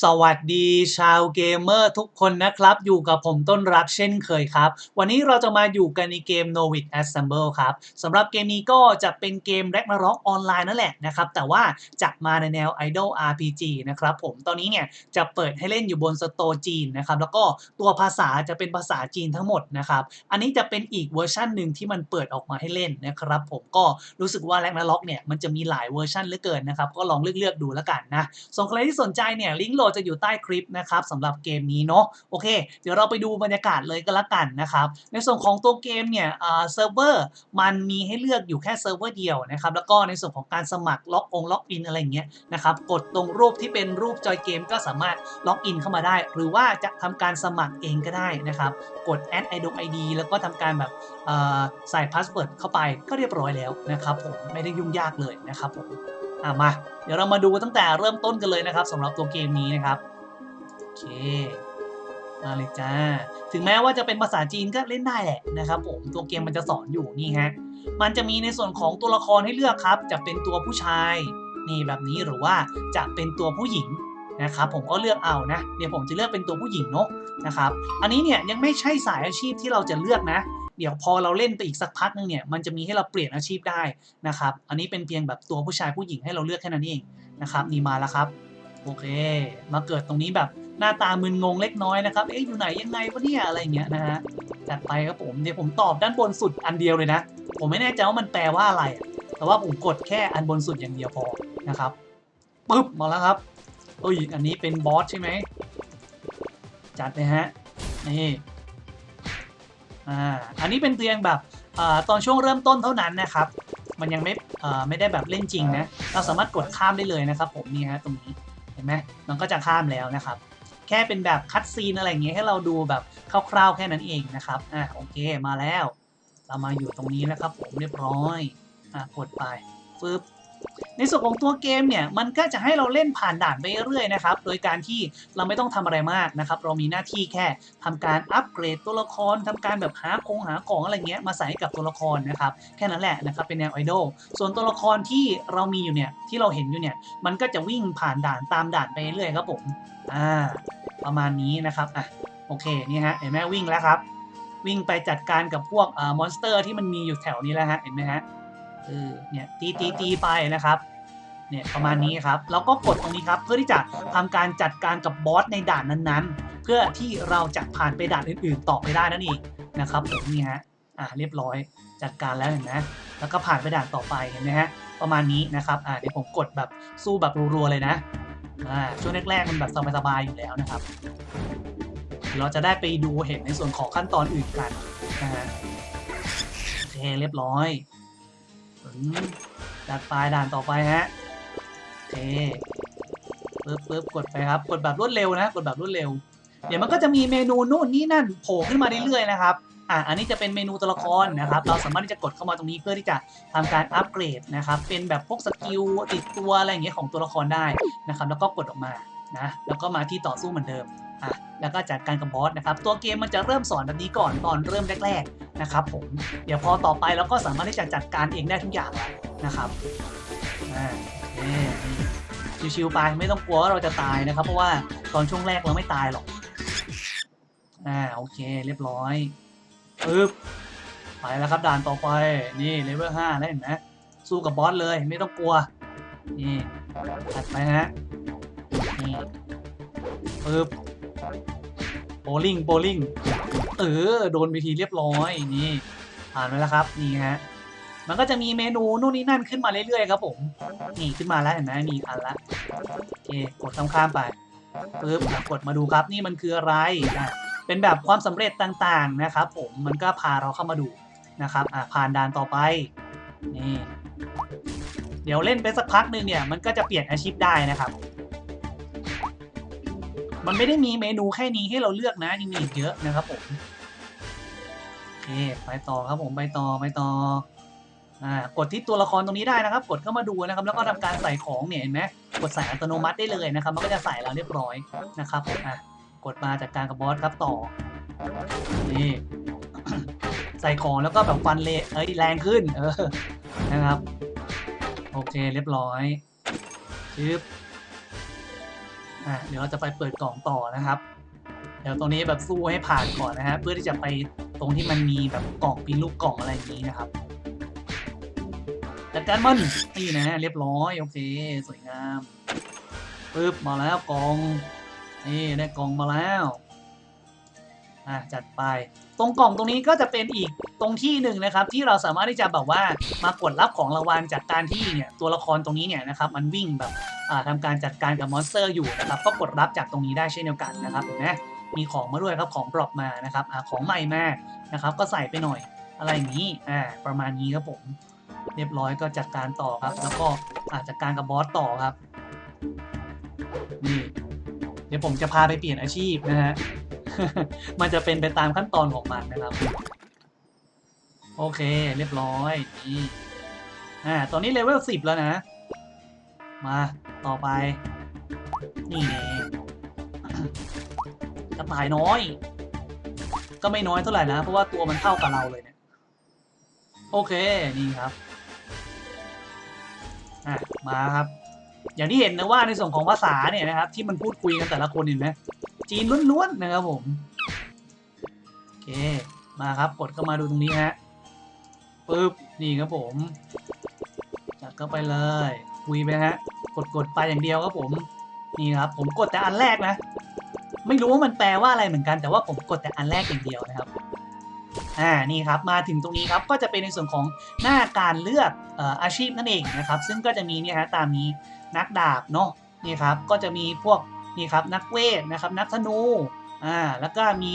สวัสดีชาวเกมเมอร์ทุกคนนะครับ อยู่กับผมต้นรักเช่นเคยครับ วันนี้เราจะมาอยู่กันในเกม n o v i c Assemble ครับสำหรับเกมนี้ก็จะเป็นเกม Ragnarok อกออนไลน์นั่นแหละนะครับ แต่ว่าจะมาในแนว Idol RPG นะครับผมตอนนี้เนี่ยจะเปิดให้เล่นอยู่บนสโตร์จีนนะครับ แล้วก็ตัวภาษาจะเป็นภาษาจีนทั้งหมดนะครับ อันนี้จะเป็นอีกเวอร์ชันหนึ่งที่มันเปิดออกมาให้เล่นนะครับผมก็รู้สึกว่า Ragnarok เนี่ยมันจะมีหลายเวอร์ชันเหลือเกินนะครับก็ลองเลือกๆดูแล้วกันนะส่วนใครที่สนใจเนี่ยลิงก์ลดจะอยู่ใต้คลิปนะครับสำหรับเกมนี้เนาะโอเค เดี๋ยวเราไปดูบรรยากาศเลยก็แล้วกันนะครับในส่วนของตัวเกมเนี่ยเซิร์ฟเวอร์มันมีให้เลือกอยู่แค่เซิร์ฟเวอร์เดียวนะครับแล้วก็ในส่วนของการสมัครล็อกองล็อกอินอะไรเงี้ยนะครับกดตรงรูปที่เป็นรูปจอยเกมก็สามารถล็อกอินเข้ามาได้ หรือว่าจะทำการสมัครเองก็ได้นะครับกด add id id แล้วก็ทำการแบบใส่พาสเวิร์ดเข้าไปก็เรียบร้อยแล้วนะครับผมไม่ได้ยุ่งยากเลยนะครับผม อะมา เดี๋ยวเรามาดูตั้งแต่เริ่มต้นกันเลยนะครับสำหรับตัวเกมนี้นะครับ โอเค มาเลยจ้า ถึงแม้ว่าจะเป็นภาษาจีนก็เล่นได้แหละนะครับผม ตัวเกมมันจะสอนอยู่นี่ฮะ มันจะมีในส่วนของตัวละครให้เลือกครับ จะเป็นตัวผู้ชายนี่แบบนี้หรือว่าจะเป็นตัวผู้หญิงนะครับผมก็เลือกเอานะเดี๋ยวผมจะเลือกเป็นตัวผู้หญิงเนาะนะครับ อันนี้เนี่ยยังไม่ใช่สายอาชีพที่เราจะเลือกนะ เดี๋ยวพอเราเล่นไปอีกสักพักนึงเนี่ยมันจะมีให้เราเปลี่ยนอาชีพได้นะครับอันนี้เป็นเพียงแบบตัวผู้ชายผู้หญิงให้เราเลือกแค่นั้นเองนะครับนี่มาแล้วครับโอเค มาเกิดตรงนี้แบบหน้าตามึนงงเล็กน้อยนะครับ เอ๊ะอยู่ไหนยังไงวะเนี่ยอะไรเงี้ยนะฮะจัดไปครับผม เดี๋ยวผมตอบด้านบนสุดอันเดียวเลยนะ ผมไม่แน่ใจว่ามันแปลว่าอะไร แต่ว่าผมกดแค่อันบนสุดอย่างเดียวพอนะครับปึ๊บมาแล้วครับเอ้ยอันนี้เป็นบอสใช่ไหม จัดเลยฮะ นี่ อ่าอันนี้เป็นเพียงแบบอตอนช่วงเริ่มต้นเท่านั้นนะครับ มันยังไม่ไม่ได้แบบเล่นจริงนะเราสามารถกดข้ามได้เลยนะครับ ผมนี่ฮะตรงนี้เห็นไหมมันก็จะข้ามแล้วนะครับ แค่เป็นแบบคัดซีนอะไรอย่างเงี้ยให้เราดูแบบคร่าวๆแค่นั้นเองนะครับอะโอเคมาแล้ว เรามาอยู่ตรงนี้นะครับ ผมเรียบร้อยอะกดไปฟึบ ในส่วนของตัวเกมเนี่ยมันก็จะให้เราเล่นผ่านด่านไปเรื่อยๆนะครับ โดยการที่เราไม่ต้องทำอะไรมากนะครับ เรามีหน้าที่แค่ทำการอัปเกรดตัวละครทำการแบบหาคงหาของอะไรเงี้ยมาใส่กับตัวละครนะครับ แค่นั้นแหละนะครับเป็นแนวไอดอลส่วนตัวละครที่เรามีอยู่เนี่ยที่เราเห็นอยู่เนี่ยมันก็จะวิ่งผ่านด่านตามด่านไปเรื่อยครับผมอ่าประมาณนี้นะครับอะโอเคนี่ฮะเห็นไหมวิ่งแล้วครับ วิ่งไปจัดการกับพวกอ่ามอนสเตอร์ที่มันมีอยู่แถวนี้แล้วฮะเห็นไหมฮะ เออเนี่ยตีตีตีไปนะครับเนี่ยประมาณนี้ครับแล้วก็กดตรงนี้ครับเพื่อที่จะทำการจัดการกับบอสในด่านนั้นๆ เพื่อที่เราจะผ่านไปด่านอื่นๆต่อไปได้นั่นเองนะครับผมนี่ฮะอ่าเรียบร้อยจัดการแล้วเห็นไหมแล้วก็ผ่านไปด่านต่อไปเห็นไหมฮะประมาณนี้นะครับอ่าเดี๋ยวผมกดแบบสู้แบบรัวๆเลยนะอ่าช่วงแรกๆมันแบบสบายๆอยู่แล้วนะครับเราจะได้ไปดูเห็นในส่วนของขั้นตอนอื่นกันนะฮะโอเคเรียบร้อย จัดไปด่านต่อไปฮะโอเคปึ๊บปึ๊บกดไปครับ กดแบบรวดเร็วนะ กดแบบรวดเร็ว เดี๋ยวมันก็จะมีเมนูนู่นนี่นั่นโผล่ขึ้นมาเรื่อยๆนะครับ อะ อันนี้จะเป็นเมนูตัวละครนะครับ เราสามารถที่จะกดเข้ามาตรงนี้เพื่อที่จะทำการอัปเกรดนะครับ เป็นแบบพวกสกิลติดตัวอะไรอย่างเงี้ยของตัวละครได้นะครับ แล้วก็กดออกมานะ แล้วก็มาที่ต่อสู้เหมือนเดิม อะ แล้วก็จัดการกับบอสนะครับ ตัวเกมมันจะเริ่มสอนแบบนี้ก่อนตอนเริ่มแรกๆ นะครับผมเดี๋ยวพอต่อไปเราก็สามารถที่จะจัดการเองได้ทุกอย่างแล้วนะครับนี่ชิวๆไปไม่ต้องกลัวว่าเราจะตายนะครับ เพราะว่าตอนช่วงแรกเราไม่ตายหรอกอ่าโอเคเรียบร้อยปึ๊บไปแล้วครับด่านต่อไปนี่เลเวลห้าแล้วเห็นไหมสู้กับบอสเลยไม่ต้องกลัวนี่ถัดไปฮะนี่ปึ๊บ โบลิ่งโบลิ่งเออ โดนวิธีเรียบร้อยนี่ผ่านไปแล้วครับนี่ฮะมันก็จะมีเมนูนู่นนี่นั่นขึ้นมาเรื่อยๆครับผมนี่ขึ้นมาแล้วเห็นไหมมีอันละโอเคกดข้ามๆไปปึ๊บอะกดมาดูครับนี่มันคืออะไรอะเป็นแบบความสำเร็จต่างๆนะครับ ผมมันก็พาเราเข้ามาดูนะครับอะผ่านด่านต่อไปนี่เดี๋ยวเล่นไปสักพักหนึ่งเนี่ยมันก็จะเปลี่ยนอาชีพได้นะครับ มันไม่ได้มีเมนูแค่นี้ให้เราเลือกนะยังมีอีกเยอะนะครับผมโอเคไปต่อครับผมไปต่อไปต่ออ่ากดที่ตัวละครตรงนี้ได้นะครับ กดเข้ามาดูนะครับ แล้วก็ทำการใส่ของเนี่ยเห็นไหมกดใส่อัตโนมัติได้เลยนะครับ มันก็จะใส่เราเรียบร้อยนะครับอะกดมาจัดการกับบอสครับต่อนี่ใส่ของแล้วก็แบบฟันเละเอ้ยแรงขึ้น เออนะครับ โอเคเรียบร้อยชึบ อะเดี๋ยวเราจะไปเปิดกล่องต่อนะครับ เดี๋ยวตรงนี้แบบสู้ให้ผ่านก่อนนะฮะเพื่อที่จะไปตรงที่มันมีแบบกล่องปีนลูกกล่องอะไรอย่างนี้นะครับจัดการมันนี่นะเรียบร้อยโอเคสวยงามปึ๊บมาแล้วกล่องนี่ได้กล่องมาแล้วอะจัดไปตรงกล่องตรงนี้ก็จะเป็นอีกตรงที่หนึ่งนะครับ ที่เราสามารถที่จะแบบว่ามากดรับของรางวัลจากการที่เนี่ยตัวละครตรงนี้เนี่ยนะครับ มันวิ่งแบบ ทำการจัดการกับมอนสเตอร์อยู่นะครับก็กดรับจากตรงนี้ได้เช่นเดียวกันนะครับเห็นไหมมีของมาด้วยครับของปลอบมานะครับอของใหม่มานะครับก็ใส่ไปหน่อยอะไรอย่างนี้อ่าประมาณนี้ครับผม เรียบร้อยก็จัดการต่อครับ แล้วก็อาจัดการกับบอสต่อครับนี่เดี๋ยวผมจะพาไปเปลี่ยนอาชีพนะฮะมันจะเป็นไปตามขั้นตอนของมันนะครับโอเค เรียบร้อยนี่อ่าตอนนี้เลเวลสิบแล้วนะ มา ต่อไป นี่ไงกระต่ายน้อย ก็ไม่น้อยเท่าไหร่นะ เพราะว่าตัวมันเท่ากับเราเลยเนี่ย โอเค นี่ครับอะมาครับ อย่างที่เห็นนะว่าในส่วนของภาษาเนี่ยนะครับ ที่มันพูดคุยกันแต่ละคนเห็นไหมจีนล้วนๆนะครับผม โอเค มาครับ กดเข้ามาดูตรงนี้ฮะปึ๊บ นี่ครับผม จัดเข้าไปเลย คุยไปฮะ กดกดไปอย่างเดียวครับผม นี่ครับ ผมกดแต่อันแรกนะ ไม่รู้ว่ามันแปลว่าอะไรเหมือนกัน แต่ว่าผมกดแต่อันแรกอย่างเดียวนะครับ อ่า นี่ครับ มาถึงตรงนี้ครับ ก็จะเป็นในส่วนของหน้าการเลือกอออาชีพนั่นเองนะครับ ซึ่งก็จะมีเนี่ยฮะตามนี้นักดาบเนาะ นี่ครับ ก็จะมีพวกนี่ครับนักเวทนะครับ นักธนู อ่า แล้วก็มี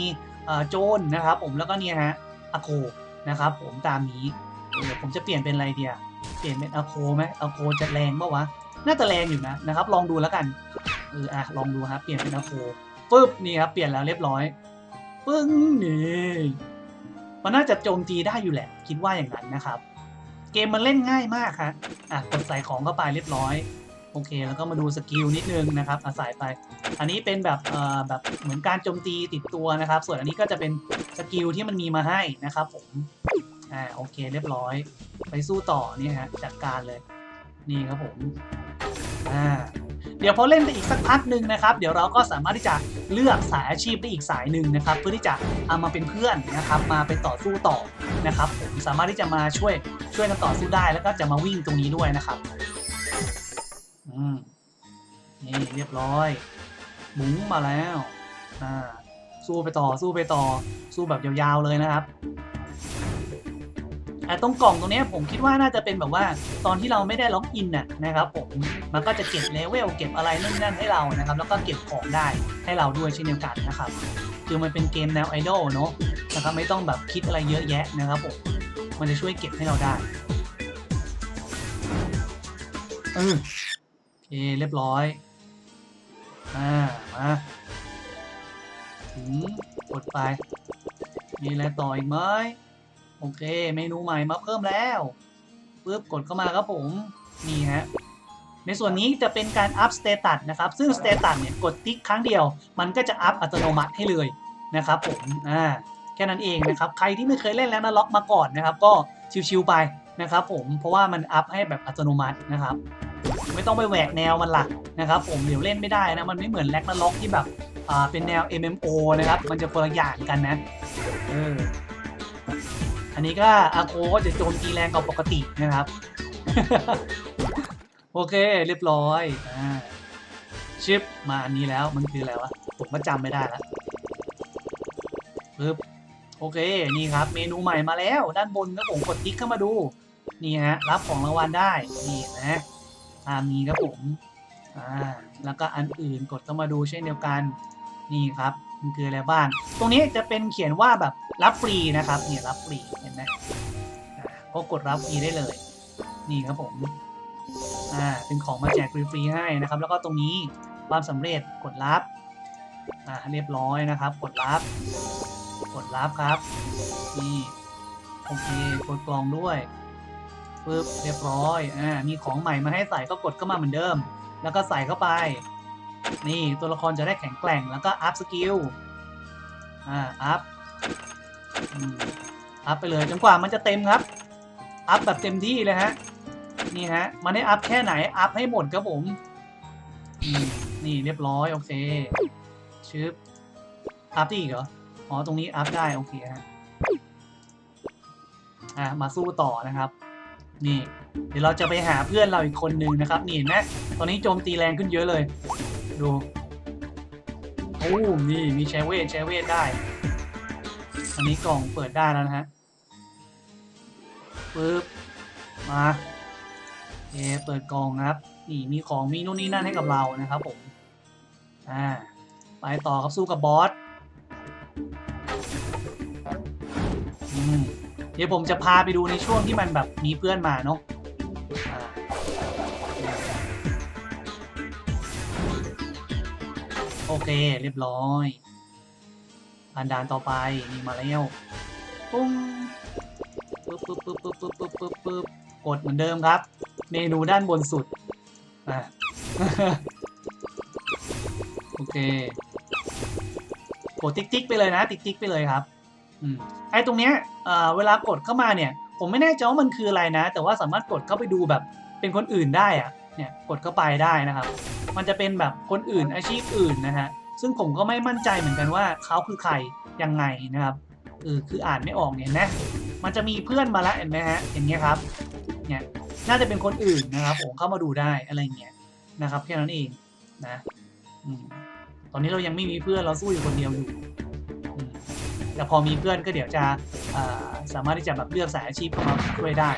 อ่อโจรนะครับ ผม แล้วก็เนี่ยฮะอโคนะครับ ผมตามนี้เดี๋ยวผมจะเปลี่ยนเป็นอะไรเดีย เปลี่ยนเป็นอโคไหมอโคจะแรงปะวะ น่าจะแรงอยู่นะนะครับ ลองดูแล้วกัน เอออะลองดูครับ เปลี่ยนเป็นอโคปึ๊บนี่ครับ เปลี่ยนแล้วเรียบร้อย ปึ้งนี่มันน่าจะโจมตีได้อยู่แหละ คิดว่าอย่างนั้นนะครับ เกมมันเล่นง่ายมากครับอะกดใส่ของเข้าไปเรียบร้อยโอเค แล้วก็มาดูสกิลนิดนึงนะครับอาศัยไป อันนี้เป็นแบบเอ่อแบบเหมือนการโจมตีติดตัวนะครับ ส่วนอันนี้ก็จะเป็นสกิลที่มันมีมาให้นะครับผม อ่า โอเค เรียบร้อย ไปสู้ต่อเนี่ยฮะจัดการเลย นี่ครับผมอ่าเดี๋ยวพอเล่นไปอีกสักพักหนึ่งนะครับ เดี๋ยวเราก็สามารถที่จะเลือกสายอาชีพได้อีกสายหนึ่งนะครับ เพื่อที่จะเอามาเป็นเพื่อนนะครับ มาเป็นต่อสู้ต่อนะครับผมสามารถที่จะมาช่วยช่วยกันต่อสู้ได้แล้วก็จะมาวิ่งตรงนี้ด้วยนะครับอืมนี่เรียบร้อยบุ้งมาแล้วอ่าสู้ไปต่อสู้ไปต่อสู้แบบยาวๆเลยนะครับ ตรงกล่องตรงเนี้ยผมคิดว่าน่าจะเป็นแบบว่าตอนที่เราไม่ได้ล็อกอินน่ะนะครับผมมันก็จะเก็บเลเวลเก็บอะไรนั่นนั่นให้เรานะครับ แล้วก็เก็บของได้ให้เราด้วยเช่นเดียวกันนะครับคือมันเป็นเกมแนวไอดอลเนาะนะครับไม่ต้องแบบคิดอะไรเยอะแยะนะครับผมมันจะช่วยเก็บให้เราได้เออโอเคเรียบร้อยอ่ามาถึงกดไปมีอะไรต่ออีกไหม โอเค เมนูใหม่มาเพิ่มแล้วปึ๊บกดเข้ามาครับผม นี่ฮะ ในส่วนนี้จะเป็นการอัพสเตตัสนะครับ ซึ่งสเตตัสเนี่ยกดติ๊กครั้งเดียว มันก็จะอัพอัตโนมัติให้เลยนะครับผม อ่า แค่นั้นเองนะครับ ใครที่ไม่เคยเล่นแล้วนะล็อกมาก่อนนะครับ ก็ชิวๆไปนะครับผม เพราะว่ามันอัพให้แบบอัตโนมัตินะครับ ไม่ต้องไปแหวกแนวมันละนะครับผม เดี๋ยวเล่นไม่ได้นะ มันไม่เหมือนแล็กนาล็อกที่แบบ อ่า เป็นแนว MMO นะครับ มันจะคนละอย่างกันนะ เออ อันนี้ก็อาโคก็จะโจมตีแรงกว่าปกตินะครับ โอเคเรียบร้อยอ่าชิปมาอันนี้แล้วมันคืออะไรวะ ผมก็จำไม่ได้แล้วปึ๊บโอเค นี่ครับ เมนูใหม่มาแล้ว ด้านบนก็ผมกดติ๊กเข้ามาดู นี่ฮะ รับของรางวัลได้ นี่นะตามนี้ครับผม อ่า แล้วก็อันอื่นกดเข้ามาดูเช่นเดียวกัน นี่ครับ มันคืออะไรบ้าง ตรงนี้จะเป็นเขียนว่าแบบรับฟรีนะครับเนี่ยรับฟรีเห็นไหมก็กดรับฟรีได้เลย นี่ครับผมอ่าเป็นของมาแจกฟรีๆให้นะครับ แล้วก็ตรงนี้ความสำเร็จกดรับอ่าเรียบร้อยนะครับ กดรับ กดรับครับนี่โอเคกดกล่องด้วยปึ๊บเรียบร้อยอ่ามีของใหม่มาให้ใส่ก็กดเข้ามาเหมือนเดิม แล้วก็ใส่เข้าไป นี่ตัวละครจะได้แข็งแกร่งแล้วก็อัพสกิล อ่า อัพอัพไปเลยจนกว่ามันจะเต็มครับ อัพแบบเต็มที่เลยฮะ นี่ฮะ มันให้อัพแค่ไหน อัพให้หมดครับผม นี่เรียบร้อย โอเค ชึบ อัพได้อีกเหรอ อ๋อ ตรงนี้อัพได้ โอเคฮะ อะ มาสู้ต่อนะครับ นี่ เดี๋ยวเราจะไปหาเพื่อนเราอีกคนนึงนะครับ นี่เห็นไหมตอนนี้โจมตีแรงขึ้นเยอะเลย ดูโอ้นี่มีแชเวทแชเวทได้ อันนี้กล่องเปิดได้แล้วนะฮะปึ๊บมาโอเคเปิดกล่องครับ นี่มีของมีนู่นนี่นั่นให้กับเรานะครับผมอ่าไปต่อครับสู้กับบอสอืมเดี๋ยวผมจะพาไปดูในช่วงที่มันแบบมีเพื่อนมาเนาะ เคเรียบร้อยอันดานต่อไปนี่มาแล้วปุ้งปึ๊บปึ๊บปึ๊บปึ๊บปึ๊บปึ๊บปึ๊บปึ๊บกดเหมือนเดิมครับ เมนูด้านบนสุดอ่าโอเคกดติ๊กติ๊กไปเลยนะ ติ๊กติ๊กไปเลยครับอไอ้ตรงเนี้ยเวลากดเข้ามาเนี่ย ผมไม่แน่ใจว่ามันคืออะไรนะ แต่ว่าสามารถกดเข้าไปดูแบบเป็นคนอื่นได้อะเนี่ยกดเข้าไปได้นะครับ มันจะเป็นแบบคนอื่นอาชีพอื่นนะฮะซึ่งผมก็ไม่มั่นใจเหมือนกันว่าเขาคือใครยังไงนะครับเออคืออ่านไม่ออกเนี่ยนไหมมันจะมีเพื่อนมาล้วเห็นไหมฮะอย่างเงี้ยครับเนี่ยน่าจะเป็นคนอื่นนะครับผมเข้ามาดูได้อะไรเงี้ยนะครับแค่นั้นเองนะอตอนนี้เรายังไม่มีเพื่อนเราสู้อยู่คนเดียวอยู่แต่พอมีเพื่อนก็เดี๋ยวจะาสามารถที่จะแบบเลือกสายอาชีพเข้ามาช่วยได้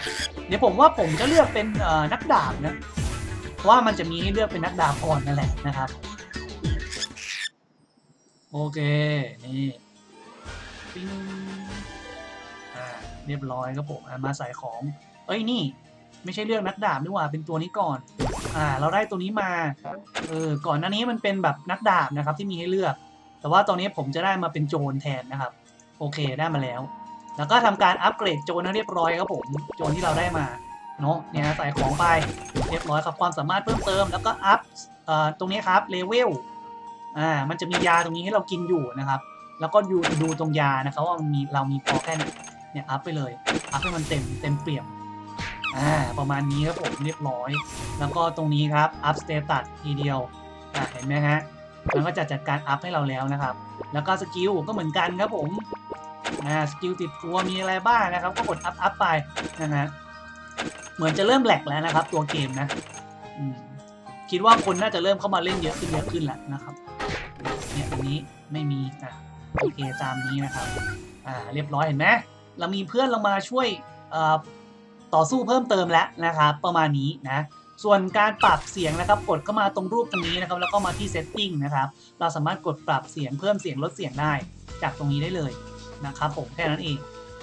เดี๋ยวผมว่าผมจะเลือกเป็นนักดาบนะ เพราะว่ามันจะมีให้เลือกเป็นนักดาบอ่อนนั่นแหละนะครับ โอเค นี่ปิ้งอ่าเรียบร้อยครับผมมาใส่ของ เอ้ยนี่ ไม่ใช่เลือกนักดาบนี่หว่าเป็นตัวนี้ก่อน อ่า เราได้ตัวนี้มาเออก่อนหน้านี้มันเป็นแบบนักดาบนะครับ ที่มีให้เลือก แต่ว่าตอนนี้ผมจะได้มาเป็นโจรแทนนะครับ โอเคได้มาแล้ว แล้วก็ทำการอัปเกรดโจรให้เรียบร้อยครับผมโจรที่เราได้มา เนาะเนี่ยใส่ของไปเรียบร้อยครับความสามารถเพิ่มเติมแล้วก็อัพเอ่อตรงนี้ครับเลเวลอ่ามันจะมียาตรงนี้ให้เรากินอยู่นะครับ แล้วก็ดูดูตรงยานะครับว่ามันมีเรามีพอแค่ไหนเนี่ยอัพไปเลยอัพให้มันเต็มเต็มเปี่ยมอ่าประมาณนี้ครับผมเรียบร้อย แล้วก็ตรงนี้ครับอัพสเตตัสทีเดียวอ่าเห็นไหมฮะมันก็จะจัดการอัพให้เราแล้วนะครับ แล้วก็สกิลก็เหมือนกันครับผมอ่าสกิลติดตัวมีอะไรบ้างนะครับ ก็กดอัพอัพไปนะฮะ เหมือนจะเริ่มแหลกแล้วนะครับ ตัวเกมนะคิดว่าคนน่าจะเริ่มเข้ามาเล่นเยอะขึ้นเยอะขึ้นแหล้วนะครับ เนี่ยตรงนี้ไม่มีอะโอเคตามนี้นะครับ อ่าเรียบร้อยเห็นไหมเรามีเพื่อนเรามาช่วยต่อสู้เพิ่มเติมแล้วนะครับ ประมาณนี้นะ ส่วนการปรับเสียงนะครับ กดเข้ามาตรงรูปตรงนี้นะครับ แล้วก็มาที่ setting นะครับ เราสามารถกดปรับเสียงเพิ่มเสียงลดเสียงได้ จากตรงนี้ได้เลยนะครับผมแค่นั้นเอง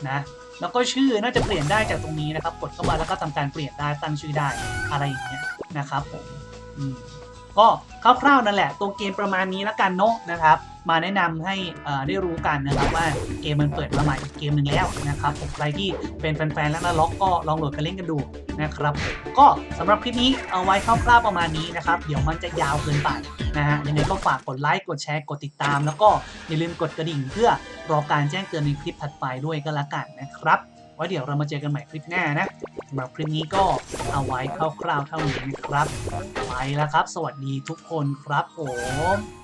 นะ แล้วก็ชื่อน่าจะเปลี่ยนได้จากตรงนี้นะครับ กดเข้ามาแล้วก็ทำการเปลี่ยนได้ตั้งชื่อได้อะไรอย่างเงี้ยนะครับผมอืมก็คร่าวๆนั่นแหละ ตัวเกมประมาณนี้แล้วกันเนาะนะครับ มาแนะนำให้ได้รู้กันนะครับว่าเกมมันเปิดมาใหม่เกมหนึ่งแล้วนะครับผมใครที่เป็นแฟนๆและนักล็อกก็ลองโหลดกันเล่นกันดูนะครับ ก็สำหรับคลิปนี้เอาไว้คร่าวๆประมาณนี้นะครับ เดี๋ยวมันจะยาวเกินไปนะฮะยังไงก็ฝากกดไลค์กดแชร์กดติดตาม แล้วก็อย่าลืมกดกระดิ่งเพื่อรอการแจ้งเตือนในคลิปถัดไปด้วยก็แล้วกันนะครับไว้เดี๋ยวเรามาเจอกันใหม่คลิปหน้านะสำหรับคลิปนี้ก็เอาไว้คร่าวๆเท่านี้นะครับ ไปแล้วครับ สวัสดีทุกคนครับผม